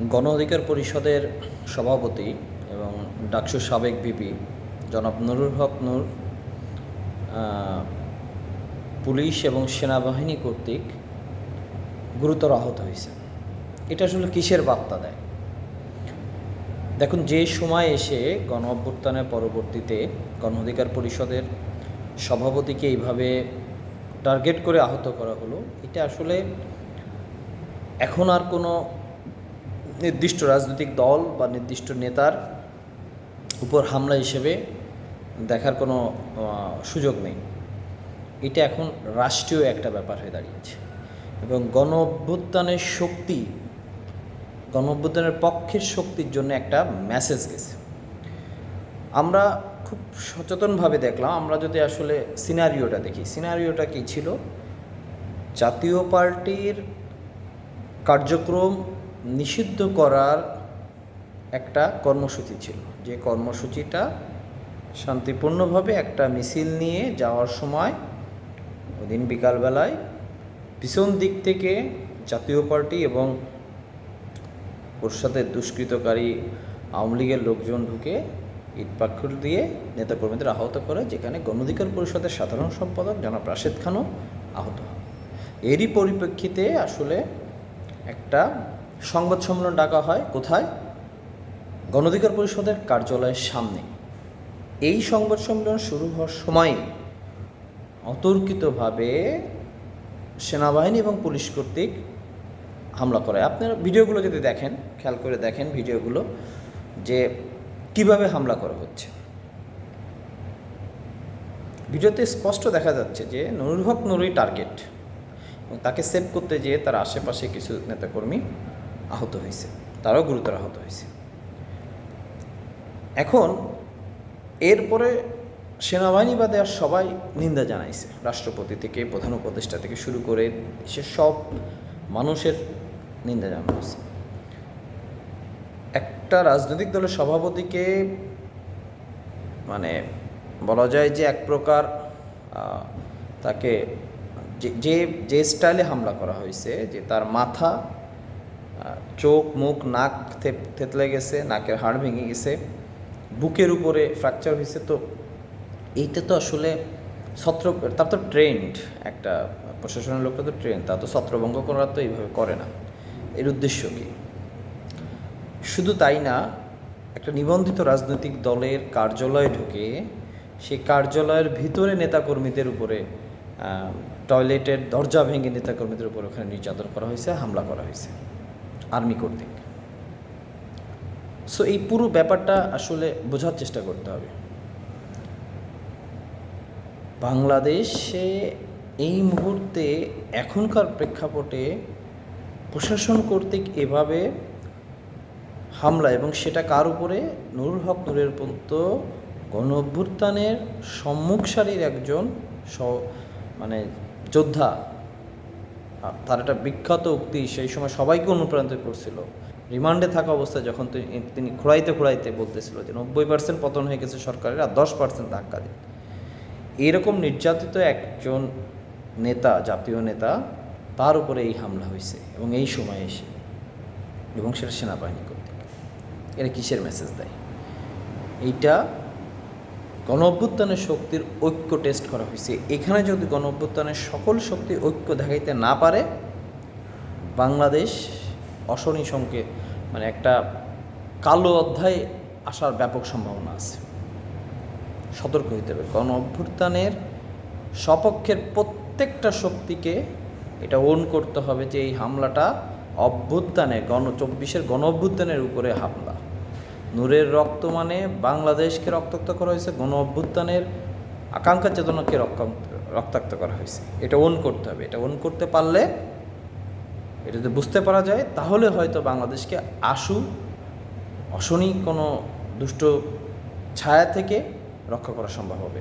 গণ অধিকার পরিষদের সভাপতি এবং ডাকসুর সাবেক বিপি জনাব নুরুল হক নূর পুলিশ এবং সেনাবাহিনী কর্তৃক গুরুতর আহত হয়েছে। এটা আসলে কিসের বার্তা দেয়? দেখুন, যে সময় এসে গণ অভ্যুত্থানের পরবর্তীতে গণ অধিকার পরিষদের সভাপতিকে এইভাবে টার্গেট করে আহত করা হলো, এটা আসলে এখন আর কোনো নির্দিষ্ট রাজনৈতিক দল বা নির্দিষ্ট নেতার উপর হামলা হিসেবে দেখার কোনো সুযোগ নেই। এটা এখন রাষ্ট্রীয় একটা ব্যাপার হয়ে দাঁড়িয়েছে। এবং গণ অভ্যুত্থানের শক্তি গণ অভ্যুত্থানের পক্ষের শক্তির জন্য একটা মেসেজ গেছে। আমরা খুব সচেতনভাবে দেখলাম, আমরা যদি আসলে সিনারিওটা দেখি সিনারিওটা কী ছিল? জাতীয় পার্টির কার্যক্রম নিষিদ্ধ করার একটা কর্মসূচি ছিল। যে কর্মসূচিটা শান্তিপূর্ণভাবে একটা মিছিল নিয়ে যাওয়ার সময় ওদিন বিকালবেলায় পিছন দিক থেকে জাতীয় পার্টি এবং ওর সাথে দুষ্কৃতকারী আওয়ামী লীগের লোকজন ঢুকে ইট পাক্ষর দিয়ে নেতাকর্মীদের আহত করে, যেখানে গণঅধিকার পরিষদের সাধারণ সম্পাদক জনাব রাশেদ খানও আহত হয় এরই পরিপ্রেক্ষিতে আসলে একটা সংবাদ সম্মেলন ডাকা হয় কোথায়? গণঅধিকার পরিষদের কার্যালয়ের সামনে। এই সংবাদ সম্মেলন শুরু হওয়ার সময় অতর্কিতভাবে সেনাবাহিনী এবং পুলিশ কর্তৃক হামলা করে। আপনারা ভিডিওগুলো যদি দেখেন, খেয়াল করে দেখেন ভিডিওগুলো, যে কীভাবে হামলা করা হচ্ছে। ভিডিওতে স্পষ্ট দেখা যাচ্ছে যে নুরুল হক নুরুই টার্গেট এবং তাকে সেভ করতে যেয়ে তার আশেপাশে কিছু নেতাকর্মী আহত হয়েছে, তারাও গুরুতর আহত হয়েছে। এখন এরপরে সেনাবাহিনী বা দেওয়ার সবাই নিন্দা জানাইছে, রাষ্ট্রপতি থেকে, প্রধান উপদেষ্টা থেকে শুরু করে সে সব মানুষের নিন্দা জানানো হয়েছে একটা রাজনৈতিক দলের সভাপতিকে মানে বলা যায় যে এক প্রকার তাকে যে যে স্টাইলে হামলা করা হয়েছে, যে তার মাথা চোখ, মুখ, নাক থেতলে গেছে, নাকের হাড় ভেঙে গেছে, বুকের উপরে ফ্র্যাকচার হয়েছে তো এইটা তো আসলে ছত্র তার তো ট্রেন্ড একটা প্রশাসনের লোকটা তো ট্রেন তা তো ছত্রভঙ্গ করা তো এইভাবে করে না। এর উদ্দেশ্য কী? শুধু তাই না, একটা নিবন্ধিত রাজনৈতিক দলের কার্যালয়ে ঢুকে সেই কার্যালয়ের ভিতরে নেতাকর্মীদের উপরে টয়লেটের দরজা ভেঙে নেতাকর্মীদের উপর ওখানে নির্যাতন করা হয়েছে, হামলা করা হয়েছে। আর্মি কর্তৃক। সো এই পুরো ব্যাপারটা আসলে বোঝার চেষ্টা করতে হবে। বাংলাদেশে এই মুহূর্তে এখনকার প্রেক্ষাপটে প্রশাসন কর্তৃক এভাবে হামলা এবং সেটা কার উপরে? নুরুল হক নূরের পর্যন্ত গণ অভ্যুত্থানের সম্মুখসারির একজন স মানে যোদ্ধা তার একটা বিখ্যাত উক্তি, সেই সময় সবাইকে অনুপ্রাণিত করছিল। রিমান্ডে থাকা অবস্থায় যখন তিনি খোঁড়াইতে খোঁড়াইতে বলতেছিল যে নব্বই পার্সেন্ট পতন হয়ে গেছে সরকারের আর দশ পার্সেন্ট ধাক্কা দিন। এরকম নির্যাতিত একজন নেতা, জাতীয় নেতা, তার উপরে এই হামলা হয়েছে এবং এই সময় এসে এবং সেটা সেনাবাহিনী কর্তৃক। এটা কিসের মেসেজ দেয়? এইটা গণ অভ্যুত্থানের শক্তির ঐক্য টেস্ট করা হয়েছে। এখানে যদি গণ অভ্যুত্থানের সকল শক্তি ঐক্য দেখাইতে না পারে, বাংলাদেশ অশনি সংকেত মানে একটা কালো অধ্যায় আসার ব্যাপক সম্ভাবনা আছে। সতর্ক হইতে হবে। গণ অভ্যুত্থানের সপক্ষের প্রত্যেকটা শক্তিকে এটা ওন করতে হবে যে এই হামলাটা অভ্যুত্থানে গণ চব্বিশের গণ অভ্যুত্থানের উপরে হামলা। নূরের রক্ত মানে বাংলাদেশকে রক্তাক্ত করা হয়েছে, গণ অভ্যুত্থানের আকাঙ্ক্ষা চেতনাকে রক্তাক্ত করা হয়েছে। এটা ওন করতে হবে। এটা ওন করতে পারলে, এটা যদি বুঝতে পারা যায়, তাহলে হয়তো বাংলাদেশকে আশু, অশনি কোনো দুষ্ট ছায়া থেকে রক্ষা করা সম্ভব হবে।